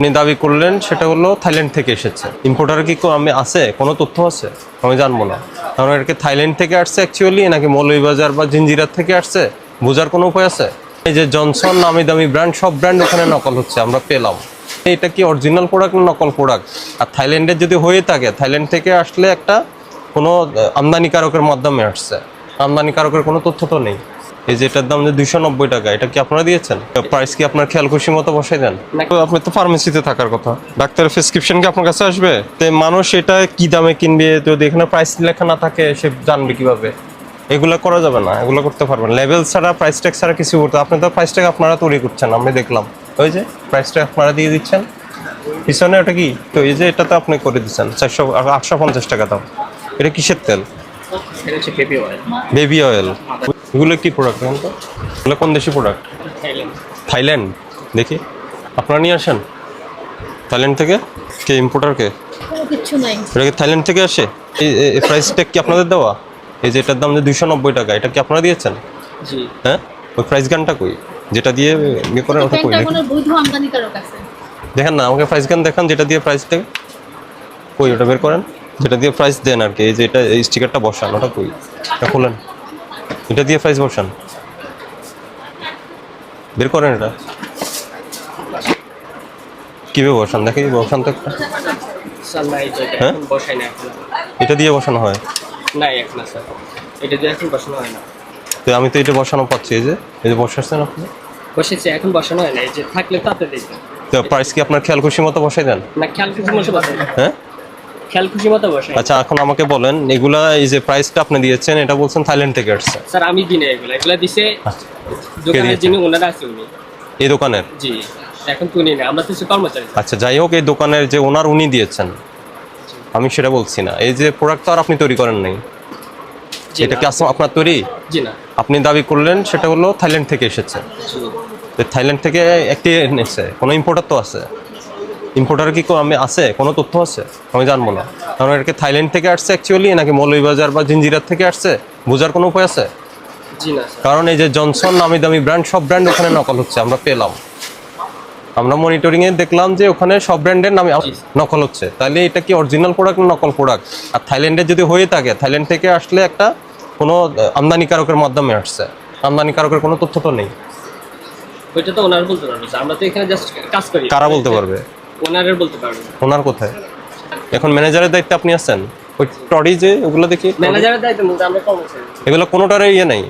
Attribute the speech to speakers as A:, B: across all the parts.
A: আপনি দাবি করলেন, সেটা হলো থাইল্যান্ড থেকে এসেছে। ইম্পোর্টার কি আমি আছে? কোনো তথ্য আছে? আমি জানব না। কারণ এটা কি থাইল্যান্ড থেকে আসছে অ্যাকচুয়ালি নাকি মৌলভীবাজার বা জিঞ্জিরার থেকে আসছে? বোঝার কোনো উপায় আছে? এই যে জনসন নামি দামি ব্র্যান্ড সব ব্র্যান্ড ওখানে নকল হচ্ছে, আমরা পেলাম। এটা কি অরিজিনাল প্রোডাক্ট না নকল প্রোডাক্ট আর থাইল্যান্ডের যদি হয়ে থাকে, থাইল্যান্ড থেকে আসলে একটা কোনো আমদানিকারকের মাধ্যমে আসছে। আমদানিকারকের কোনো তথ্য তো নেই। এই যে এটার দাম যে দুইশো নব্বই টাকা এটা কি আপনারা দিয়েছেন? প্রাইস কি আপনার খেয়াল খুশি মতো বসাই দেন? আপনি তো ফার্মেসিতে থাকার কথা। ডাক্তারের প্রেসক্রিপশন কি আপনার কাছে আসবে? তো মানুষ এটা কি দামে কিনবে? যদি এখানে প্রাইস লেখা না থাকে সে জানবে কীভাবে? এগুলো করা যাবে না এগুলো করতে পারবেন। লেভেল ছাড়া প্রাইস ট্যাগ ছাড়া কিছু করতে আপনি তো প্রাইস ট্যাগ আপনারা তৈরি করছেন আমি দেখলাম। ওই যে প্রাইস ট্যাগ আপনারা দিয়ে দিচ্ছেন। পিছনে ওটা কি? তো এই যে এটা তো আপনি করে দিচ্ছেন চারশো আটশো পঞ্চাশ টাকা দাম। এটা কিসের তেল?
B: বেবি অয়েল
A: বেবি অয়েল এগুলো কি প্রোডাক্ট এখন তো? এগুলো কোন দেশি প্রোডাক্ট
B: থাইল্যান্ড।
A: থাইল্যান্ড? দেখি। আপনারা নিয়ে আসেন? থাইল্যান্ড থেকে? কে ইম্পোর্টার কে?
C: নাই।
A: এটা কি থাইল্যান্ড থেকে আসে? এই প্রাইস ট্যাগ কি আপনাদের দেওয়া? এই যে এটার দাম যে দুইশো নব্বই টাকা এটা কি আপনারা দিয়েছেন? হ্যাঁ? ওই প্রাইস গানটা কই? যেটা দিয়ে ইয়ে করেন ওটা কই? দেখেন না আমাকে প্রাইস গান দেখান যেটা দিয়ে প্রাইস ট্যাগ কই ওটা বের করেন? যেটা দিয়ে প্রাইস দেন আর কি এই যে এটা এই স্টিকারটা বসান ওটা কই? এটা খোলেন। এটা দিয়ে প্রাইস বসান। বের করেন এটা। কীভাবে বসান? দেখি বসান তো একটা। হ্যাঁ? এটা দিয়ে বসানো হয়?
B: নাই এখন স্যার এটা দিয়ে এখন বসানো হয় না।
A: তো আমি তো এটা বসানো পাচ্ছি এই যে। এই যে বসাচ্ছেন আপনি?
B: বসেছে এখন বসানো হয় না এই যে থাকলে তাতে দেখবেন।
A: তো প্রাইস কি আপনার খেয়াল খুশি মতো বসাই দেন?
B: না খেয়াল খুশি মতো বসাই
A: হ্যাঁ?
B: খেয়াল খুশি মতো বসাই
A: আচ্ছা এখন আমাকে বলেন এগুলা এই যে প্রাইসটা আপনি দিয়েছেন এটা বলছেন থাইল্যান্ড থেকে আসছে
B: স্যার আমি দিনে এগুলো। এগুলো দিছে
A: আচ্ছা,
B: দোকানের যিনি ওনারা আছে উনি।
A: এই দোকানের?
B: জি এখন তো উনি না আমরা তো কর্মচারী।
A: আচ্ছা যাই হোক এই দোকানের যে ওনার উনি দিয়েছেন আমি সেটা বলছি না। এই যে প্রোডাক্ট তো আর আপনি তৈরি করেন নাই। এটা কি আপনার তৈরি?
B: জি না।
A: আপনি দাবি করলেন সেটা হলো থাইল্যান্ড থেকে এসেছে। থাইল্যান্ড থেকে একটি এনেছে কোনো ইম্পোর্টার তো আছে? ইম্পোর্টার কি আমি আছে? কোনো তথ্য আছে? আমি জানব না। কারণ এটা কি থাইল্যান্ড থেকে আসছে অ্যাকচুয়ালি নাকি মৌলভীবাজার বা জিঞ্জিরার থেকে আসছে? বোঝার কোনো উপায় আছে? কারণ এই যে জনসন নামি দামি ব্র্যান্ড সব ব্র্যান্ড ওখানে নকল হচ্ছে আমরা পেলাম। আমরা মনিটরিংয়ে দেখলাম যে ওখানে সব ব্র্যান্ডের নামে নকল হচ্ছে। তাহলে এটা কি অরিজিনাল প্রোডাক্ট না নকল প্রোডাক্ট আর থাইল্যান্ডে যদি হয়ে থাকে থাইল্যান্ড থেকে আসলে একটা কোনো আমদানিকারকের মাধ্যমে আসছে। আমদানিকারকের কোনো তথ্য তো নেই।
B: ওইটা তো ওনার বলতে পারবে আমরা তো এখানে জাস্ট কাজ করি।
A: কারা বলতে পারবে?
B: ওনারের বলতে পারবে
A: ওনার কোথায়? এখন ম্যানেজারের দায়িত্বে আপনি আছেন? ওই টডি যে ওগুলো দেখি
B: ম্যানেজারের দায়িত্ব বলতে আমরা কর্মচারী
A: এগুলো কোনোটার ইয়ে নাই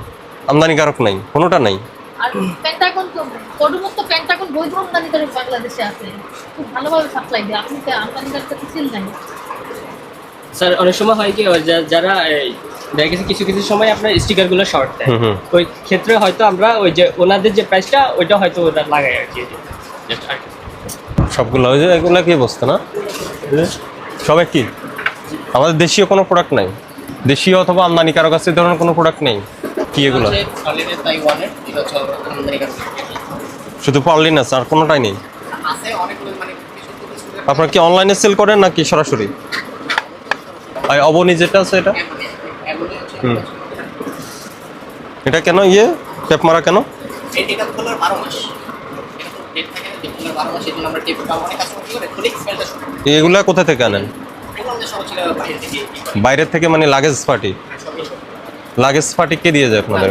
A: আমদানিকারক নাই কোনোটা নাই।
C: আর পেন্টাগন তো কডুমুক্ত পেন্টাগন বৈধ আমদানিকারক বাংলাদেশে আছে। খুব ভালোভাবে সাপ্লাই দেয়। আপনি তো আমদানিকারক তো সিল নাই।
B: স্যার অনেক সময় হয় কি ওই যারা এই দেখা গেছে কিছু কিছু সময় আপনার স্টিকারগুলো শর্ট দেয়। ওই ক্ষেত্রে হয়তো আমরা ওই যে ওনাদের যে প্রাইসটা ওইটা হয়তো ওটা লাগাই আর কি। আর কি।
A: সবগুলো ওই যে এগুলো কি বস্তু না? এই যে সব কি আমাদের দেশীয় কোনো প্রোডাক্ট নাই। দেশীয় অথবা আমদানিকারক আছে এই ধরনের কোনো প্রোডাক্ট নেই। কি এগুলো? শুধু পারলিন আছে আর কোনোটাই নেই।
D: মানে কিছু কিছু
A: আপনারা কি অনলাইনে সেল করেন নাকি সরাসরি? অবনি যেটা আছে এটা? হুম। এটা কেন ইয়ে? টেপ মারা কেন?
D: না আমরা টেপ অনেক কাস্টমার কি করে খুলে স্মেলটা
A: এগুলা কোথা থেকে আনেন? বাইরের থেকে মানে লাগেজ পার্টি লাগেজ পার্টি কে দিয়ে যায় আপনাদের।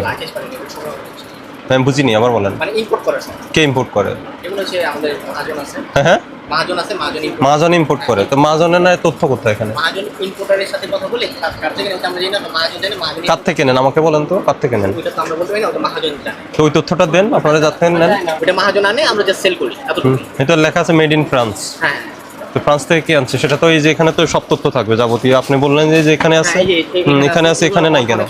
A: আমি বুঝিনি আবার বলেন।
D: মানে ইম্পোর্ট করে
A: কে ইম্পোর্ট করে?
D: হচ্ছে আমাদের মহাজন আছে।
A: হ্যাঁ হ্যাঁ।
D: মহাজন আছে মহাজন
A: মাজন ইম্পোর্ট করে। তো মাজনের না তথ্য কোথায় এখানে?
D: মহাজন ইম্পোর্টারের সাথে কথা বলে কার থেকে নেন? আমরা জানি না তো মহাজন জানে মহাজন
A: কার থেকে নেন? আমাকে বলেন তো কার থেকে নেন?
D: ওইটা তো আমরা বলতে পারি না ওটা মহাজন জানে।
A: তো ওই তথ্যটা দেন আপনারা যাতে নেন।
D: ওটা মহাজন আনে আমরা যা সেল করি
A: এটা লেখা আছে মেড ইন ফ্রান্স
D: হ্যাঁ।
A: তো ফ্রান্স থেকে কি আনছে? সেটা তো এই যে এখানে তো সব তথ্য থাকবে যাবতীয়। আপনি বললেন যে যে এখানে আছে
D: হ্যাঁ,
A: এখানে আছে এখানে নাই কেন?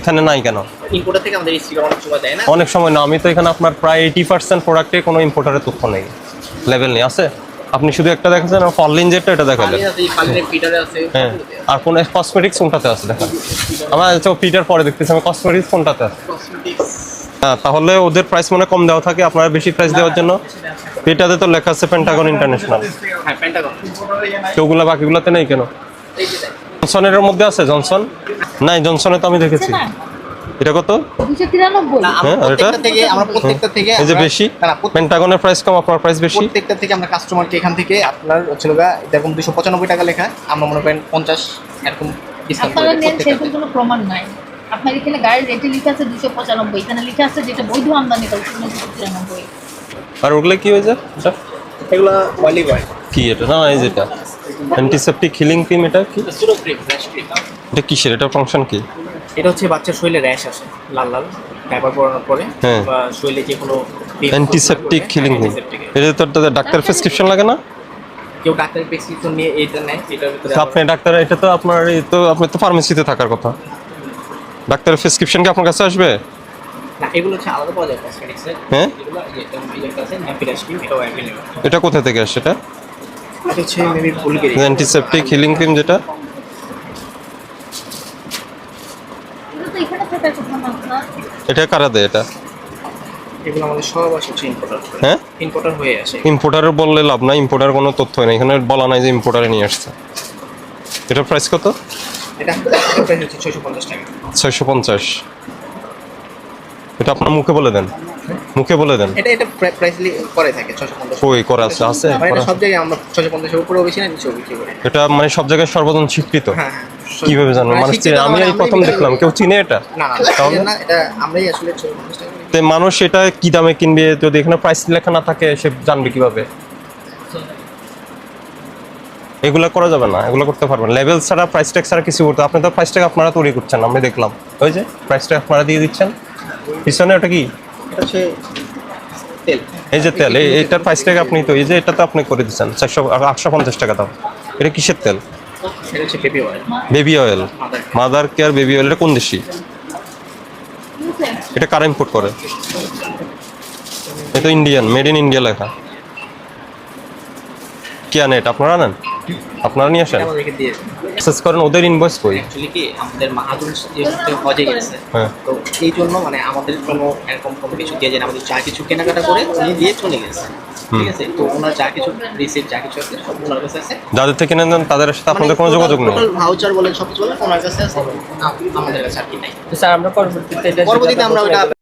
A: এখানে নাই কেন?
D: ইম্পোর্টার থেকে আমাদের স্টিকার অনেক সময় দেয় না।
A: অনেক সময় না আমি তো এখানে আপনার প্রায় এইটি পার্সেন্ট প্রোডাক্টে কোনো ইম্পোর্টারের তথ্য নেই। লেভেল নেই আছে? আপনি শুধু একটা দেখাচ্ছেন ফলিন যেটা এটা দেখালেন হ্যাঁ আর কোন কসমেটিক্স কোনটাতে আছে? দেখেন আমার পিটার পরে দেখতেছি আমি কসমেটিক্স কোনটাতে আছে?
D: কসমেটিক্স
A: তাহলে ওদের প্রাইস মনে কম দেওয়া থাকে আপনারা বেশি প্রাইস দেওয়ার জন্য। এটাতে তো লেখা আছে পেন্টাগন ইন্টারন্যাশনাল
D: হ্যাঁ
A: ওগুলা বাকিগুলোতে নেই কেন। জনসনের মধ্যে আছে জনসন? নাই জনসনে তো আমি দেখেছি। এটা কত? হ্যাঁ, আর এটা?
D: প্রত্যেকটা থেকে আমরা প্রত্যেকটা থেকে
A: এই যে বেশি? পেন্টাগনের প্রাইস কম আপনার প্রাইস বেশি?
D: প্রত্যেকটা থেকে আমরা কাস্টমারকে এখান থেকে আপনার হচ্ছে গা এরকম দুশো পঁচানব্বই টাকা লেখা আমরা মনে করেন পঞ্চাশ এরকম ডিসকাউন্ট
C: আপনারা নেন সেরকম কোনো প্রমাণ নাই। আপনার এখানে গাড়ির রেটে লিখে আছে দুশো পঁচানব্বই। এখানে লিখে আছে যেটা বৈধ আমদানি করে সেখানে দুশো তিরানব্বই
A: আর ওগুলো কি হয়েছে? এটা?
D: এগুলো
A: কি এটা? না এই যেটা। অ্যান্টিসেপটিক হিলিং ক্রিম এটা কি? এটা কিসের? এটা ফাংশন কি?
D: এটা হচ্ছে বাচ্চার শরীরে র্যাশ আসে লাল লাল ডাইপার পরানোর পরে
A: হ্যাঁ।
D: বা শরীরে যে কোনো
A: অ্যান্টিসেপটিক হিলিং ক্রিম এটা তো ডাক্তার প্রেসক্রিপশন লাগে না?
D: কেউ ডাক্তারের প্রেসক্রিপশন নিয়ে এটা নেয় এটার ভিতরে
A: আপনি ডাক্তার এটা তো আপনার এই তো আপনি তো ফার্মেসিতে থাকার কথা। ডাক্তারের প্রেসক্রিপশন কি আপনার কাছে আসবে?
D: না এগুলো হচ্ছে আলাদা পাওয়া যায় কসমেটিক্সের
A: হ্যাঁ?
D: এগুলো যে এটা
A: কোথা থেকে আসে এটা? অ্যান্টিসেপটিক হিলিং ক্রিম যেটা?
C: এটা তো এখানে থাকার কথা না? আপনার
A: এটা কারা দেয় এটা?
D: এগুলো আমাদের সব আসে হচ্ছে ইম্পোর্টার
A: হ্যাঁ?
D: ইম্পোর্টার হয়ে আসে।
A: ইম্পোর্টারের বললে লাভ না ইম্পোর্টার কোনো তথ্য নেই। এখানে বলা নাই যে ইম্পোর্টারে নিয়ে আসছে। এটার প্রাইস কত?
D: এটা প্রাইস হচ্ছে টাকা।
A: আপনার মুখে বলে দেন। মুখে বলে দেন।
D: এটা এটা প্রাইসলি করে থাকে ছয়শো পঞ্চাশ।
A: ওই আছে আছে
D: মানে এটা সব জায়গায় আমরা ছয়শো পঞ্চাশের উপরেও বেশি না নিচেও বিক্রি করি।
A: এটা মানে সব জায়গায় সর্বজন স্বীকৃত।
D: হ্যাঁ হ্যাঁ
A: কীভাবে জানব?
D: মানে
A: আমি
D: মানে
A: এই প্রথম দেখলাম কেউ চিনে এটা?
D: না না এটা আমরাই আসলে টাকা
A: মানুষ এটা কি দামে কিনবে যদি এখানে প্রাইস লেখা না থাকে সে জানবে কীভাবে? এগুলো করা যাবে না এগুলো করতে পারবেন। লেভেল ছাড়া প্রাইস ট্যাগ ছাড়া কিছু করতে আপনি তো প্রাইস ট্যাগ আপনারা তৈরি করছেন আমি দেখলাম। ওই যে প্রাইস ট্যাগ আপনারা দিয়ে দিচ্ছেন। পিছনে ওটা কি? এই যে তেল এই এইটার প্রাইস ট্যাগ আপনি তো এই যে এটা তো আপনি করে দিচ্ছেন চারশো আটশো পঞ্চাশ টাকা দাম। এটা কিসের তেল?
D: Baby oil
A: mother care baby oil এটা কোন দেশি? এটা কারা ইম্পোর্ট করে? এটা ইন্ডিয়ান মেড ইন ইন্ডিয়া লেখা। কে আনে এটা আপনারা আনেন আপনারা নিয়ে আসেন?
D: আমাদেরকে দিয়ে
A: করেন ওদের ইনভয়েস কই?
D: অ্যাকচুয়ালি কি আমাদের মাহাজুন যেহেতু হজে গেছে।
A: হ্যাঁ।
D: তো এই জন্য মানে আমাদের কোনো এরকম কোনো কিছু দিয়ে যায় আমাদের যা কিছু কেনাকাটা করে উনি দিয়ে চলে গেছে। ঠিক আছে? তো ওনার যা কিছু রিসিপ্ট যা কিছু আছে সব ওনার কাছে আছে।
A: যাদের থেকে নেন তাদের সাথে আপনাদের কোনো যোগাযোগ নেই।
D: ভাউচার বলেন সব কিছু বলেন ওনার কাছে আছে। আম- আমাদের কাছে আর কি নাই।
B: তো স্যার আমরা পরবর্তীতে এটা
D: পরবর্তীতে আমরা ওটা